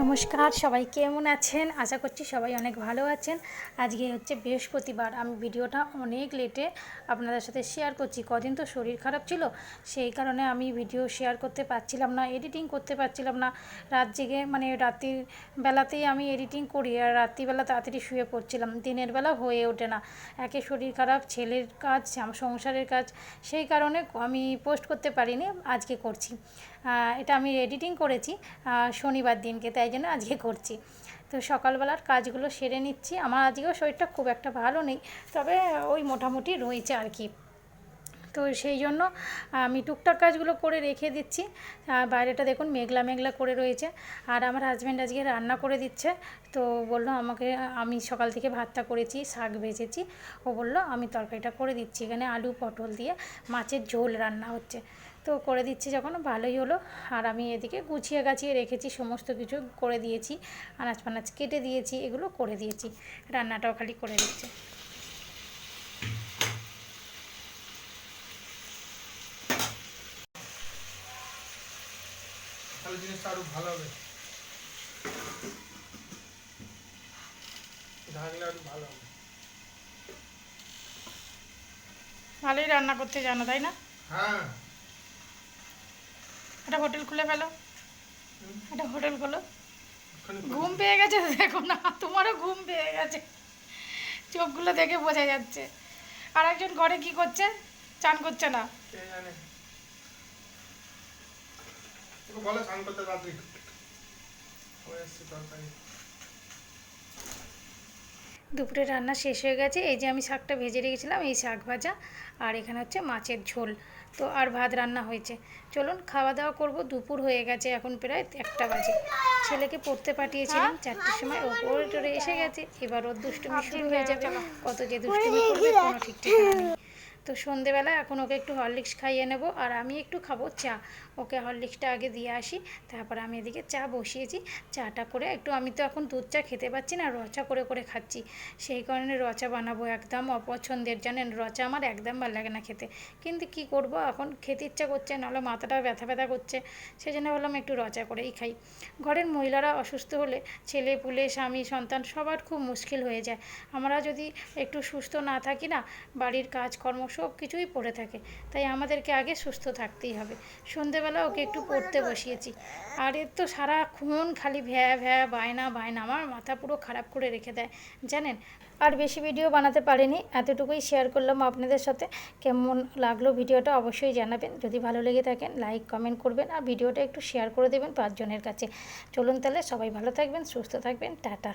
নমস্কার, সবাই কেমন আছেন? আশা করছি সবাই অনেক ভালো আছেন। আজকে হচ্ছে বৃহস্পতিবার। আমি ভিডিওটা অনেক লেটে আপনাদের সাথে শেয়ার করছি। কদিন তো শরীর খারাপ ছিল, সেই কারণে আমি ভিডিও শেয়ার করতে পারছিলাম না এডিটিং করতে পারছিলাম না। রাত জেগে মানে রাত্রির বেলাতেই আমি এডিটিং করি আর রাত্রিবেলা তাড়াতাড়ি শুয়ে পড়ছিলাম। দিনের বেলা হয়ে ওঠে না। একে শরীর খারাপ, ছেলের কাজ, সংসারের কাজ, সেই কারণে আমি পোস্ট করতে পারিনি, আজকে করছি। এটা আমি এডিটিং করেছি শনিবার দিনকে, তাই জন্য আজকে করছি। তো সকালবেলার কাজগুলো সেরে নিচ্ছি। আমার আজকেও শরীরটা খুব একটা ভালো নেই, তবে ওই মোটামুটি রয়েছে আর কি। তো সেই জন্য আমি টুকটাক কাজগুলো করে রেখে দিচ্ছি। বাইরেটা দেখুন মেঘলা মেঘলা করে রয়েছে। আর আমার হাজব্যান্ড আজকে রান্না করে দিচ্ছে। তো বলল আমাকে, আমি সকাল থেকে ভাতটা করেছি, শাক ভেজেছি। ও বলল, আমি তরকারিটা করে দিচ্ছি। এখানে আলু, পটল দিয়ে মাছের ঝোল রান্না হচ্ছে। তো করে দিচ্ছি যখন ভালোই হলো। আর আমি এদিকে গুছিয়ে গাছিয়ে রেখেছি সমস্ত কিছু করে দিয়েছি আনাজ ফানাজ কেটে দিয়েছি এগুলো করে দিয়েছি রান্নাটাও খালি করে দিচ্ছে। জিনিসটা আরও ভালো হবে। ঢাকলে আরও ভালো হবে। ভালোই রান্না করতে জানো তাই না? হ্যাঁ। একটা হোটেল খুলে ফেলো। একটা হোটেল খোলো। ঘুম পেয়ে গেছে দেখো না তোমারও ঘুম পেয়ে গেছে। চোখগুলো দেখে বোঝা যাচ্ছে। আর একজন ঘরে কি করছে? চান করছে না। বলে স্নান করতে তরকারি। দুপুরে রান্না শেষ হয়ে গেছে। এই যে আমি শাকটা ভেজে রেখেছিলাম, এই শাক ভাজা আর এখানে হচ্ছে মাছের ঝোল। তো আর ভাত রান্না হয়েছে। চলুন খাওয়া দাওয়া করব। দুপুর হয়ে গেছে এখন প্রায় একটা বাজে। ছেলেকে পড়তে পাঠিয়েছিলাম চারটের সময় ওপরে পড়ে টরে এসে গেছে। এবার ওর দুষ্টুমি শুরু হয়ে যাবে। কত যে দুষ্টুমি করবে কোনো ঠিক ঠিকানা নেই। তো সন্ধেবেলা এখন ওকে একটু হরলিক্স খাইয়ে নেব আর আমি একটু খাব চা। ওকে হরলিক্সটা আগে দিয়ে আসি, তারপর আমি এদিকে চা বসিয়েছি। চাটা করে একটু আমি তো এখন দুধ চা খেতে পাচ্ছি না, রচা করে করে খাচ্ছি। সেই কারণে রচা বানাবো একদম অপছন্দের, জানেন? রচা আমার একদম ভালো লাগে না খেতে। কিন্তু কি করব এখন? খেতে ইচ্ছা করছে, নাহলে মাথাটা ব্যথা ব্যথা করছে। সেই জন্য বললাম একটু রচা করেই খাই। ঘরের মহিলারা অসুস্থ হলে ছেলে, পুলে, স্বামী, সন্তান সবার খুব মুশকিল হয়ে যায়। আমরা যদি একটু সুস্থ না থাকি না, বাড়ির কাজকর্ম সব কিছুই পড়ে থাকে। তাই আমাদেরকে আগে সুস্থ থাকতেই হবে। সন্ধেবেলা ওকে একটু পড়তে বসিয়েছি। আর এর তো সারাক্ষণ খালি ভ্যা ভ্যা, বায়না বায়না। আমার মাথা পুরো খারাপ করে রেখে দেয়, জানেন? আর বেশি ভিডিও বানাতে পারিনি, এতটুকুই শেয়ার করলাম আপনাদের সাথে। কেমন লাগল ভিডিওটা অবশ্যই জানাবেন। যদি ভালো লেগে থাকেন লাইক কমেন্ট করবেন আর ভিডিওটা একটু শেয়ার করে দেবেন পাঁচজনের কাছে। চলুন তাহলে সবাই ভালো থাকবেন, সুস্থ থাকবেন। টাটা।